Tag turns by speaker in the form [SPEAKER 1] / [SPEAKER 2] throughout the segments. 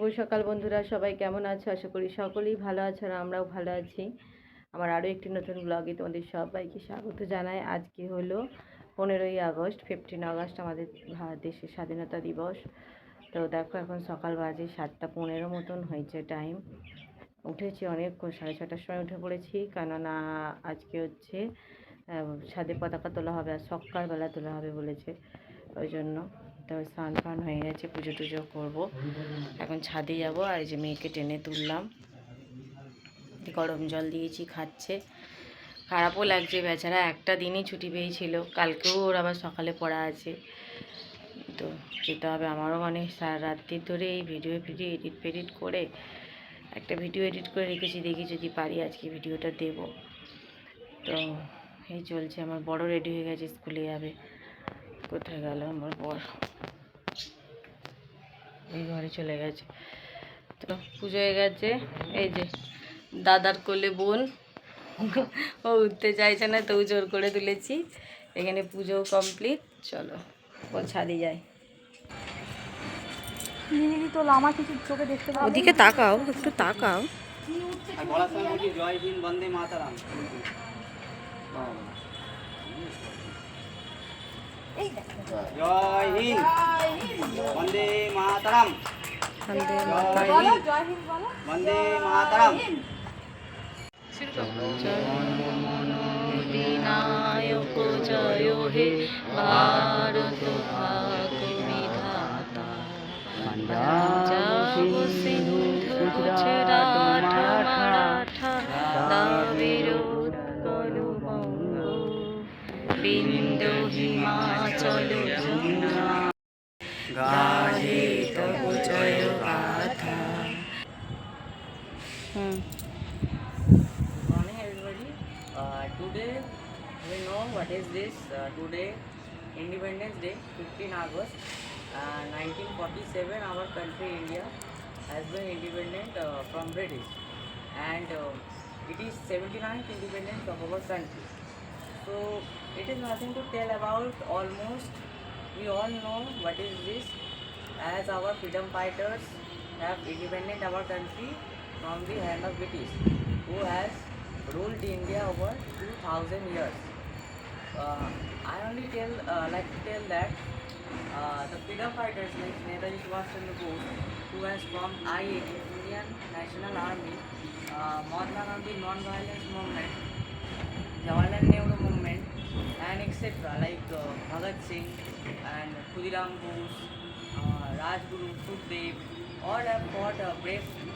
[SPEAKER 1] শুভ সকাল বন্ধুরা, সবাই কেমন আছো? আশা করি সকলেই ভালো আছো আর আমরাও ভালো আছি। আমার আরও একটি নতুন ব্লগে তোমাদের সবাইকে স্বাগত জানাই। আজকে হলো পনেরোই আগস্ট ফিফটিন আগস্ট আমাদের দেশের স্বাধীনতা দিবস। তো দেখো এখন সকাল বাজে সাতটা পনেরো মতন হয়েছে টাইম উঠেছি অনেক সাড়ে ছটার সময় উঠে পড়েছি। কেননা আজকে হচ্ছে ছাদে পতাকা তোলা হবে আর সকালবেলা তোলা হবে বলেছে। ওই জন্য তো স্নান ফান হয়ে গেছে, পুজো টুজো করব। এখন ছাদে যাব আর যে মেয়েকে টেনে তুললাম। গরম জল দিয়েছি, খাচ্ছে। খারাপও লাগছে বেচারা, একটা দিনই ছুটি পেয়েছিল। কালকেও ওর আবার সকালে পড়া আছে। তো যেতে হবে আমারও মানে সারা রাত্রির ধরে এই ভিডিও ভিডিও এডিট ফেডিট করে, একটা ভিডিও এডিট করে রেখেছি, দেখি যদি পারি আজকে ভিডিওটা দেব। তো এই চলছে, আমার বড় রেডি হয়ে গেছে, স্কুলে যাবে। কোথায় গেল আমার বর? এই ঘরে চলে গেছে। তো পুজো হয়ে গেছে। এই যে দাদার কোলে বোন। ও উঠতে চাইছে না তো জোর করে তুলেছি। এখানে পুজো কমপ্লিট। চলো ও ছাদে যাই
[SPEAKER 2] দিদি তো আমার কিছু চোখে দেখতে পাবো?
[SPEAKER 1] ওদিকে তাকাও একটু তাকাও।
[SPEAKER 3] জয় হিন্দ বন্দে মাতারাম। জয় হিন্দ। বন্দে মাতারাম।
[SPEAKER 1] বন্দে
[SPEAKER 2] বলো জয় হিন্দ বলো।
[SPEAKER 3] বন্দে মাতারাম।
[SPEAKER 1] বিনায়ক জয় হে ভারত ভাগ বিধাতা পাঞ্জাব সিন্ধু গুজরাট বিন্দু হিমাচল যমুনা গাহে তব জয় গাথা হুম
[SPEAKER 4] morning everybody uh, today we know what is this uh, today independence day 15 august uh, 1947 our country india has been independent uh, from british and uh, it is 79th independence of our country so it is nothing to tell about. Almost we all know what is this. As our freedom fighters have independent our country from the hand of british who has ruled india over 2000 years. Uh, i only tell uh, like to tell that uh, the freedom fighters like Netaji Subhash Chandra Bose, who has formed IAD, Indian National Army, uh, Mahatma Gandhi Non-Violence Movement, Jawaharlal Nehru Movement, and etc. like uh, Bhagat Singh and Khudiram Bose, uh, Rajguru, Sukhdev, all have fought uh, bravely.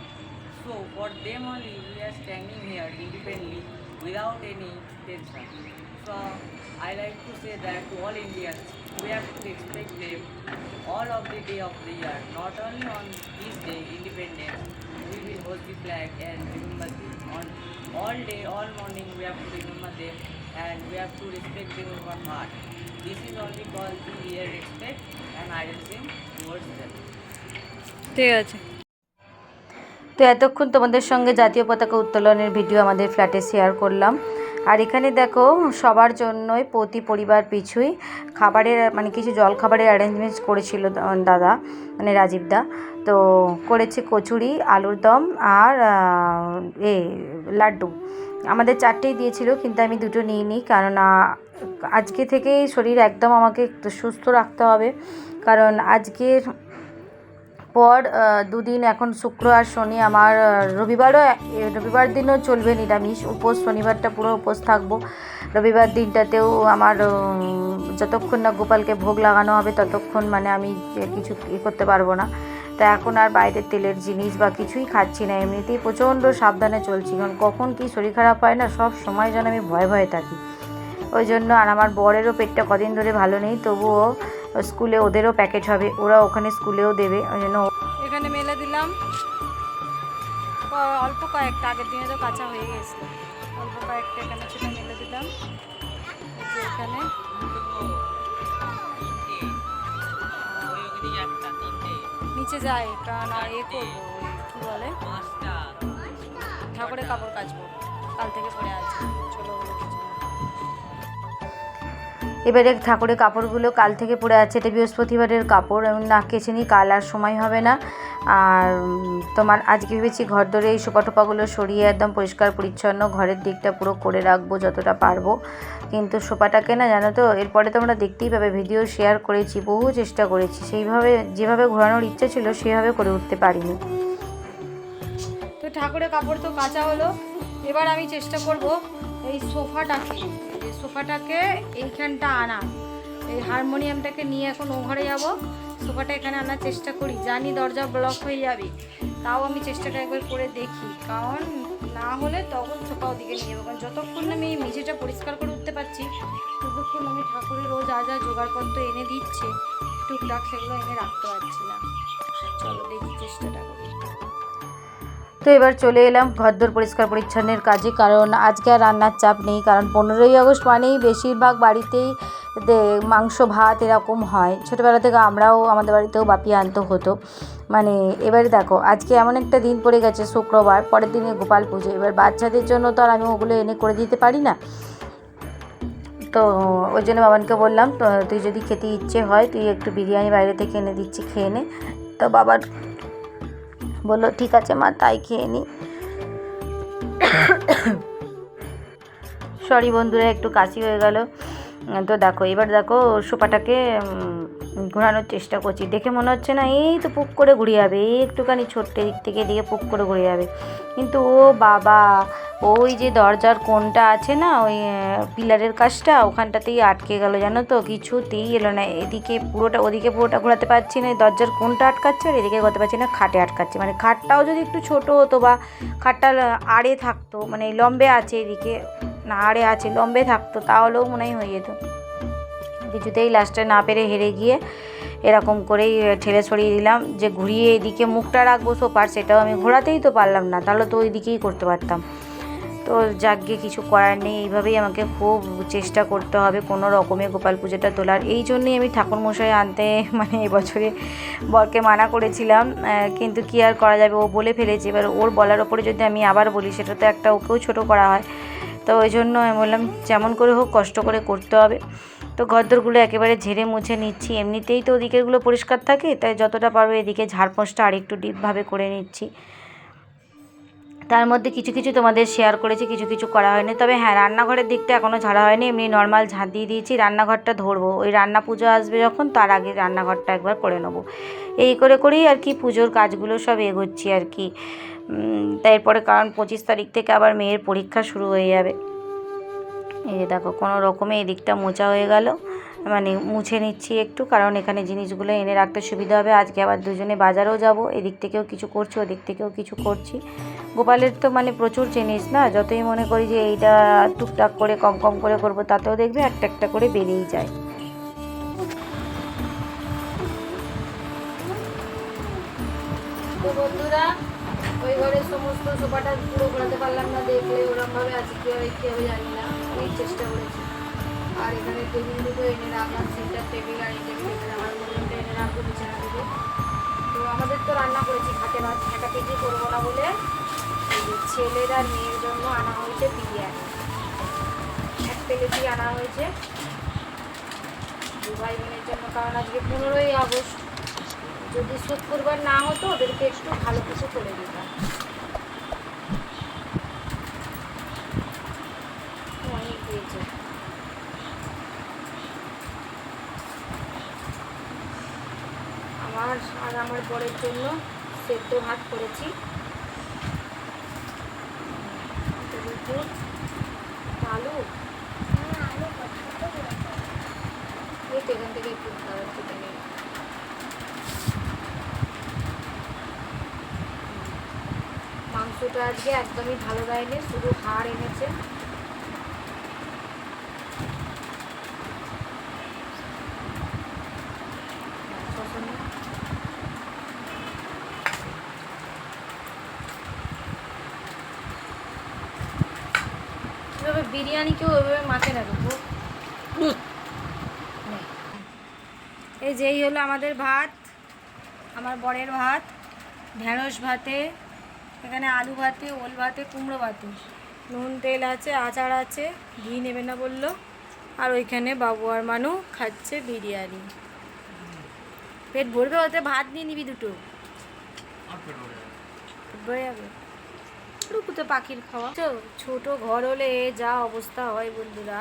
[SPEAKER 4] So for them only we are standing here independently without any tension. So I like to say that to all Indians, we have to respect them all of the day of the year. Not only on this day, independence, we will hold the flag and remember. On all day, all morning, we have to remember them and we have to respect them in our heart. This is only called the real respect and idealism towards them.
[SPEAKER 1] ঠিক আছে তো এতক্ষণ তোমাদের সঙ্গে জাতীয় পতাকা উত্তোলনের video আমাদের ফ্ল্যাটে শেয়ার করলাম আর এখানে দেখো, সবার জন্যই প্রতি পরিবার পিছুই খাবারের মানে কিছু জল খাবারের অ্যারেঞ্জমেন্ট করেছিল দাদা মানে রাজীব দা। তো করেছে কচুরি, আলুর দম আর এ, লাড্ডু। আমাদের চারটেই দিয়েছিল, কিন্তু আমি দুটো নিইনি কেননা আজকে থেকেই শরীর একদম আমাকে সুস্থ রাখতে হবে। কারণ আজকের পর দুদিন এখন শুক্র আর শনি, আমার রবিবারও রবিবার দিনও চলবে নিরামিষ। উপোস শনিবারটা পুরো উপোস থাকব। রবিবার দিনটাতেও আমার যতক্ষণ না গোপালকে ভোগ লাগানো হবে, ততক্ষণ মানে আমি কিছু করতে পারব না। তা এখন আর বাইরের তেলের জিনিস বা কিছুই খাচ্ছি না। এমনিতেই প্রচণ্ড সাবধানে চলছি। কারণ কখন কি শরীর খারাপ হয় না, সব সময় যেন আমি ভয়ে ভয়ে থাকি। ওই জন্য আর আমার বরেরও পেটটা কদিন ধরে ভালো নেই, তবুও স্কুলে ওদেরও প্যাকেট হবে, ওরা ওখানে স্কুলেও দেবে, ওই জন্য
[SPEAKER 2] এখানে মেলে দিলাম। অল্প কয়েকটা, আগের দিনে তো কাঁচা হয়ে গেছে। অল্প কয়েকটা এখানে সেটা মেলে দিলাম। এখানে। নিচে যায়, কারণ এ করব বলে? ঠাকুরের কাপড় কাচবো, কাল থেকে পরে আছে। কিছু
[SPEAKER 1] এবারে ঠাকুরের কাপড়গুলো কাল থেকে পড়ে আছে, এটা বৃহস্পতিবারের কাপড়। না, কেচে নিই কাল আর সময় হবে না। আর তোমার আজকে ভেবেছি ঘর ধরে এই সোপা টোপাগুলো সরিয়ে একদম পরিষ্কার, পরিচ্ছন্ন, ঘরের দিকটা পুরো করে রাখব যতটা পারব। কিন্তু সোপাটাকে না, জানো তো, এরপরে তোমরা দেখতেই পাবে, ভিডিও শেয়ার করেছি, বহু চেষ্টা করেছি। সেইভাবে, যেভাবে ঘোরানোর ইচ্ছে ছিল, সেভাবে করে উঠতে পারিনি।
[SPEAKER 2] তো ঠাকুরের কাপড় তো কাঁচা হলো, এবার আমি চেষ্টা করব এই সোফাটাকে এই সোফাটাকে এইখানটা আনা। এই হারমোনিয়ামটাকে নিয়ে এখন ও ঘরে যাব। সোফাটা এখানে আনার চেষ্টা করি। জানি দরজা ব্লক হয়ে যাবে। তাও আমি চেষ্টাটা একবার করে দেখি। কারণ না হলে তখন সোফা ওদিকে নিয়ে যাব। কারণ যতক্ষণ না আমি এই মেঝেটা পরিষ্কার করে উঠতে পারছি ততক্ষণ আমি ঠাকুরের রোজ যা যা জোগাড়পত্র এনে দিচ্ছে টুকটাক সেগুলো এনে রাখতে পারছি না। চলো দেখি চেষ্টাটা করি।
[SPEAKER 1] তো এবার চলে এলাম ঘরদোর পরিষ্কার পরিচ্ছন্নের কাজে, কারণ আজকে আর রান্নার চাপ নেই, কারণ পনেরোই আগস্ট মানেই বেশিরভাগ বাড়িতেই মাংস, ভাত এরকম হয়। ছোটোবেলা থেকে আমরাও আমাদের বাড়িতেও বাপি আনতে হতো। মানে এবারে দেখো, আজকে এমন একটা দিন পড়ে গেছে শুক্রবার, পরের দিনে গোপাল পুজো। এবার বাচ্চাদের জন্য তো আর আমি ওগুলো এনে করে দিতে পারি না। তো ওই জন্য বাবানকে বললাম, তো তুই যদি খেতে ইচ্ছে হয়, তুই একটু বিরিয়ানি বাইরে থেকে এনে দিচ্ছি, খেয়ে নে। তো বাবার বলল, ঠিক আছে মা, তাই খেয়ে নি। সরি বন্ধুরা, একটু কাশি হয়ে গেল। তো দেখো, এবার দেখো, সোফাটাকে ঘোরানোর চেষ্টা করছি। দেখে মনে হচ্ছে না, এই তো পুক করে ঘুরে যাবে, এই একটুখানি ছোট্ট দিক থেকে দিকে পুক করে ঘুরে যাবে। কিন্তু ও বাবা, ওই যে দরজার কোনটা আছে না, ওই পিলারের কাজটা, ওখানটাতেই আটকে গেল জানো তো, কিছুতেই এলো না। এদিকে পুরোটা, ওদিকে পুরোটা ঘোরাতে পারছি না দরজার কোনটা আটকাচ্ছে আর এদিকে ঘোরাতে পারছি না, খাটে আটকাচ্ছে। মানে খাটটাও যদি একটু ছোট হতো বা খাটটা আড়ে থাকতো মানে লম্বে আছে এদিকে, না আড়ে আছে, লম্বে থাকতো, তাহলেও মনে হয় হয়ে যেত। কিছুতেই লাস্টে না পেরে হেরে গিয়ে এরকম করেই ঠেলে সরিয়ে দিলাম। যে ঘুরিয়ে এদিকে মুখটা রাখব সোফার, সেটাও আমি ঘোরাতেই তো পারলাম না। তাহলে তো ওই দিকেই করতে পারতাম। তো যাকগে, কিছু করার নেই। এইভাবেই আমাকে খুব চেষ্টা করতে হবে কোনো রকমে গোপাল পুজোটা তোলার। এই জন্যই আমি ঠাকুরমশাই আনতে মানে এবছরে বরকে মানা করেছিলাম। কিন্তু কি আর করা যাবে? ও বলে ফেলেছে। এবার ওর বলার ওপরে যদি আমি আবার বলি, সেটা তো একটা ওকেও ছোট করা হয়। তো ওই জন্য আমি বললাম, যেমন করে হোক, কষ্ট করে করতে হবে। তো ঘরদোরগুলো একেবারে ঝেড়ে মুছে নিচ্ছি। এমনিতেই তো ওদিকেরগুলো পরিষ্কার থাকে, তাই যতটা পারব এদিকে ঝাড়পোঁছটা আরেকটু ডিপভাবে করে নিচ্ছি। তার মধ্যে কিছু কিছু তোমাদের শেয়ার করেছি, কিছু কিছু করা হয়নি। তবে হ্যাঁ রান্নাঘরের দিকটা এখনও ঝাড়া হয়নি, এমনি নর্মাল ঝাঁট দিয়ে দিয়েছি। রান্নাঘরটা ধরবো। ওই রান্না পুজো আসবে যখন, তার আগে রান্নাঘরটা একবার করে নেব। এই করে করেই আর কি পুজোর কাজগুলো সব এগোচ্ছি আর কি। তারপরে কারণ পঁচিশ তারিখ থেকে আবার মেয়ের পরীক্ষা শুরু হয়ে যাবে। এই যে দেখো, কোনো রকমে এই দিকটা মোচা হয়ে গেল। মানে মুছে নিচ্ছি একটু, কারণ এখানে জিনিসগুলো এনে রাখতে সুবিধা হবে। আজকে আবার দুজনে বাজারেও যাব, এদিক থেকেও কিছু করছি, ওদিক থেকেও কিছু করছি। গোপালের তো মানে প্রচুর জিনিস না, যতই মনে করি যে এইটা টুকটাক করে, কম কম করে করব, তাতেও দেখবে একটা একটা করে বেরিয়েই যায়।
[SPEAKER 2] বন্ধুরা, ওই ঘরের সমস্ত সোফাটা পুরো ঘোরাতে পারলাম না, দেখলে ওরকমভাবে আছে কীভাবে কী জানি না। চেষ্টা করেছি। আর এখানে টেবিল দুটো এনে রাখলাম সেন্টার টেবিল আর এই টেবিল রাখার মধ্যে এনে রাখব বিছানা থেকে তো আমাদের তো রান্না করেছি খাটে মাছ একা কেজি করব না বলে ছেলের আর মেয়ের জন্য আনা হয়েছে বিরিয়ানি। এক প্লেটই আনা হয়েছে। দু ভাই বোনের জন্য, কারণ আজকে পনেরোই আগস্ট। যদি শুক্রবার না হতো, ওদেরকে একটু ভালো কিছু করে দিতাম অনেক দিয়েছে আমার আর আমার বরের জন্য সেদ্ধ ভাত করেছি। আলু। এখান নিই। মাংসটা আজকে একদমই ভালো দেয়নি শুধু হাড় এনেছে। এভাবে বিরিয়ানি কেউ ওইভাবে মাখে দেবো এই যেই হলো আমাদের ভাত আমার বরের ভাত ঢেঁড়স ভাতে এখানে আলু ভাতে ওল ভাতে কুমড়ো ভাতে। নুন তেল আছে আচার আছে ঘি নেবে না বলল। আর ওইখানে বাবু আর মানু খাচ্ছে বিরিয়ানি। পেট ভরবে ওতে ভাত নিয়ে নিবি দুটো। ভরে যাবে। টুকুতে পাখির খাওয়া। তো ছোট ঘর হলে যা অবস্থা হয় বন্ধুরা।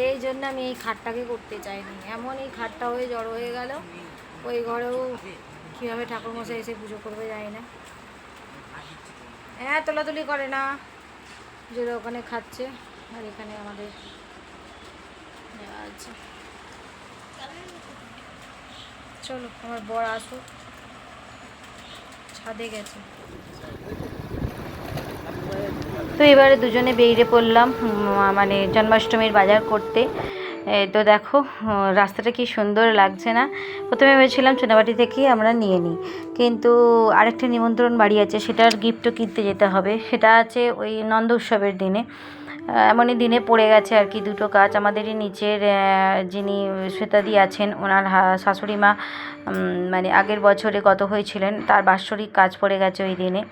[SPEAKER 2] এই জন্য আমি এই খাটটাকে করতে চাইনি। এমন এই খাটটা হয়ে জড়ো হয়ে গেল, ওই ঘরেও কীভাবে ঠাকুরমশাই এসে পুজো করবে যায় না। হ্যাঁ তোলাতুলি করে না। যেটা ওখানে খাচ্ছে, আর এখানে আমাদের আচ্ছা চলো, আমার বর আসুক। ছাদে গেছে।
[SPEAKER 1] তো এবারে দুজনে বেরিয়ে পড়লাম মানে জন্মাষ্টমীর বাজার করতে। তো দেখো রাস্তাটা কি সুন্দর লাগছে না? প্রথমে ভেবেছিলাম চুনাবাটি থেকেই আমরা নিয়ে নিই। কিন্তু আরেকটা নিমন্ত্রণ বাড়ি আছে, সেটার গিফটও কিনতে যেতে হবে। সেটা আছে ওই নন্দ উৎসবের দিনে। এমনই দিনে পড়ে গেছে আর কি দুটো কাজ। আমাদেরই নিচের যিনি শ্বেতাদি আছেন, ওনার শাশুড়ি মা মানে আগের বছরে গত হয়েছিলেন, তার বাৎসরিক কাজ পড়ে গেছে ওই দিনে।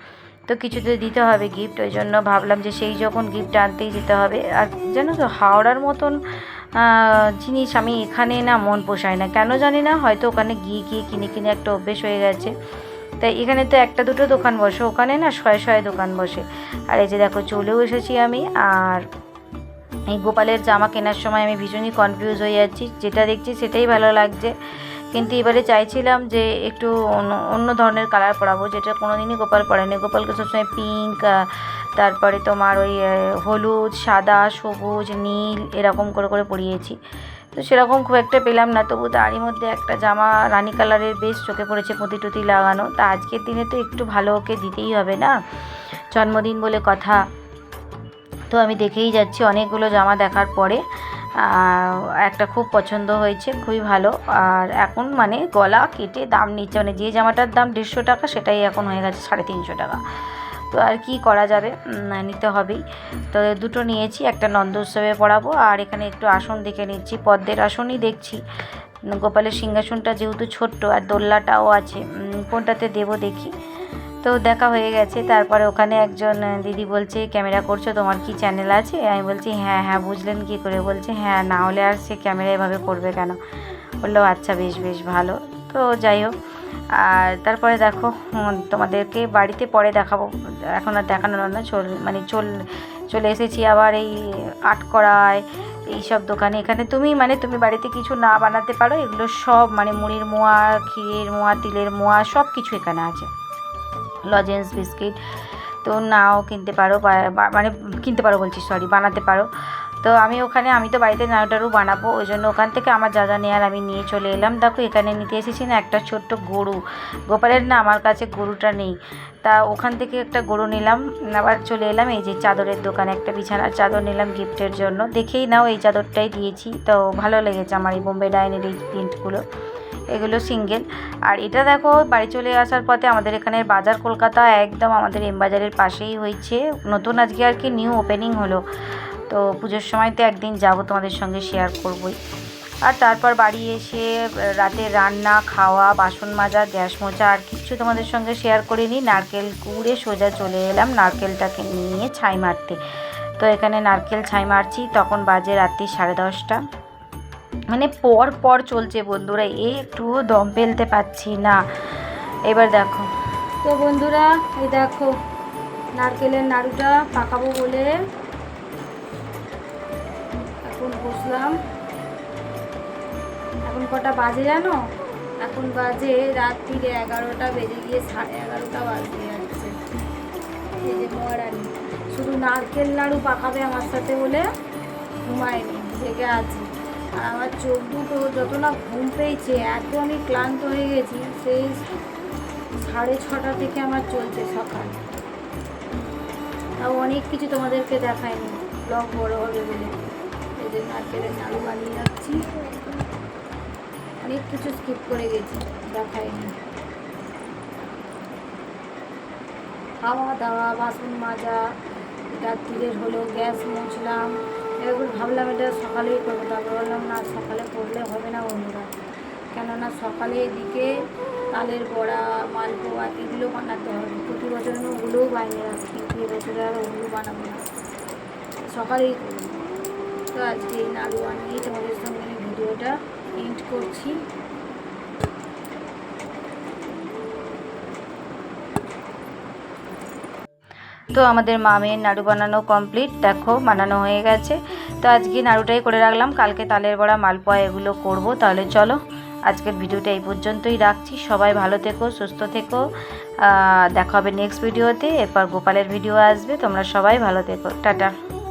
[SPEAKER 1] তো কিছু তো দিতে হবে গিফট ওই জন্য ভাবলাম যে সেই যখন গিফট আনতেই যেতে হবে। আর জানো তো, হাওড়ার মতন জিনিস আমি এখানে না মন পোষায় না। কেন জানি না, হয়তো ওখানে গিয়ে গিয়ে কিনে কিনে একটা অভ্যেস হয়ে গেছে। তাই এখানে তো একটা দুটো দোকান বসে, ওখানে না শয়ে শয়ে দোকান বসে। আর এই যে দেখো, চলেও এসেছি আমি, আর এই গোপালের জামা কেনার সময় আমি ভীষণই কনফিউজ হয়ে যাচ্ছি। যেটা দেখছি সেটাই ভালো লাগছে। কিন্তু এবারে চাইছিলাম যে একটু অন্য ধরনের কালার পরাবো, যেটা কোনোদিনই গোপাল পরেনি গোপালকে সবসময় পিঙ্ক তারপরে তোমার ওই হলুদ, সাদা, সবুজ, নীল এরকম করে করে পরিয়েছি। তো সেরকম খুব একটা পেলাম না, তবু তারই মধ্যে একটা জামা রানি কালারের বেশ চোখে পড়েছে পুঁতি টুতি লাগানো। তা আজকের দিনে তো একটু ভালো ওকে দিতেই হবে না? জন্মদিন বলে কথা। তো আমি দেখেই যাচ্ছি, অনেকগুলো জামা দেখার পরে। একটা খুব পছন্দ হয়েছে, খুবই ভালো। আর এখন মানে গলা কেটে দাম নিচ্ছে মানে যে জামাটার দাম দেড়শো টাকা, সেটাই এখন হয়ে গেছে সাড়ে তিনশো টাকা। তো আর কি করা যাবে? নিতে হবেই। তো দুটো নিয়েছি, একটা নন্দ উৎসবে পড়াবো আর এখানে একটু আসন দেখে নিচ্ছি, পদ্মের আসনই দেখছি। গোপালের সিংহাসনটা যেহেতু ছোট্ট, আর দোল্লাটাও আছে কোনটাতে দেবো দেখি। তো দেখা হয়ে গেছে। তারপরে ওখানে একজন দিদি বলছে, ক্যামেরা করছ, তোমার কি চ্যানেল আছে? আমি বলছি হ্যাঁ হ্যাঁ বুঝলেন কি করে? বলছে হ্যাঁ না হলে আর সে ক্যামেরা এভাবে করবে কেন? বলল আচ্ছা বেশ বেশ, ভালো। তো যাই হোক, আর তারপরে দেখো তোমাদেরকে বাড়িতে পরে দেখাবো। এখন আর দেখানো না, চল মানে চল, চলে এসেছি আবার এই আট করায় এইসব দোকানে। এখানে তুমি মানে তুমি বাড়িতে কিছু না বানাতে পারো, এগুলো সব মানে মুড়ির মোয়া ক্ষীরের মোয়া, তিলের মোয়া সব কিছু এখানে আছে। Lozenges biscuit. তো নাও কিনতে পারো মানে কিনতে পারো বলছি সরি বানাতে পারো। তো আমি ওখানে, আমি তো বাড়িতে নাড়ুটারু বানাবো, ওই জন্য ওখান থেকে আমার যা যা নেওয়ার আমি নিয়ে চলে এলাম। দেখো, এখানে নিতে এসেছি না, একটা ছোট্ট গরু। গোপালের না আমার কাছে গরুটা নেই। তা ওখান থেকে একটা গরু নিলাম, আবার চলে এলাম, এই যে চাদরের দোকানে, একটা বিছানার চাদর নিলাম গিফটের জন্য। দেখেই নাও, এই চাদরটাই দিয়েছি। তো ভালো লেগেছে আমার এই বোম্বে ডাইনের এই প্রিন্টগুলো। এগুলো সিঙ্গেল। আর এটা দেখো, বাড়ি চলে আসার পথে আমাদের এখানে বাজার কলকাতা একদম আমাদের এম বাজারের পাশেই হয়েছে। নতুন আজকে আর কি নিউ ওপেনিং হলো। তো পুজোর সময় তো একদিন যাব তোমাদের সঙ্গে শেয়ার করবই। আর তারপর বাড়ি এসে, রাতে রান্না, খাওয়া, বাসন মাজা, গ্যাস মোচা আর কিছু তোমাদের সঙ্গে শেয়ার করিনি। নারকেল কুড়ে সোজা চলে এলাম নারকেলটাকে নিয়ে ছাই মারতে। তো এখানে নারকেল ছাই মারছি, তখন বাজে রাত্রি সাড়ে দশটা। মানে পর পর চলছে বন্ধুরা এই একটুও দম ফেলতে পাচ্ছি না। এবার দেখো।
[SPEAKER 2] তো বন্ধুরা, এই দেখো, নারকেলের নাড়ুটা পাকাবো বলে এখন বসলাম। এখন কটা বাজে জানো? এখন বাজে রাত্রিরে এগারোটা, বেজে গিয়ে সাড়ে এগারোটা বাজে যাচ্ছে। এই যে মহারানি, শুধু নারকেল নাড়ু পাকাবে আমার সাথে বলে ঘুমায়নি, জেগে আছে। আমার চোখ দুটো যত না ঘুম পেয়েছে, এত আমি ক্লান্ত হয়ে গেছি, সেই সাড়ে ছটা থেকে আমার চলছে সকাল। তাও অনেক কিছু তোমাদেরকে দেখায়নি ব্লগ বড় হবে বলে। এই যে নারকেলের নাড়ু বানিয়ে যাচ্ছি অনেক কিছু স্কিপ করে গেছি দেখায়নি খাওয়া দাওয়া, বাসন মাজা রাত্রিরের হলো, গ্যাস মুছলাম। এরকম ভাবলাম এটা সকালেই করব। তারপর বললাম, না, সকালে করলে হবে না বন্ধুরা। কেননা সকালে এদিকে তালের বড়া, মালপোয়া এগুলো বানাতে হবে। প্রতি বছর ওগুলোও বাইরে রাখি। কিন্তু এবছরে আর ওগুলো বানাবো না। সকালেই করব। তো আজকে এই নাড়ু আনিয়ে তোমাদের সঙ্গে ভিডিওটা এন্ড করছি।
[SPEAKER 1] তো আমাদের মামের নাড়ু বানানো কমপ্লিট দেখো, বানানো হয়ে গেছে। তো আজকে নাড়ুটাই করে রাখলাম, কালকে তালের বড়া, মালপোয়া এগুলো করব। তাহলে চলো, আজকের ভিডিওটা এই পর্যন্তই রাখছি। সবাই ভালো থেকো, সুস্থ থেকো। দেখা হবে নেক্সট ভিডিওতে এরপর গোপালের ভিডিও আসবে। তোমরা সবাই ভালো থেকো। টাটা।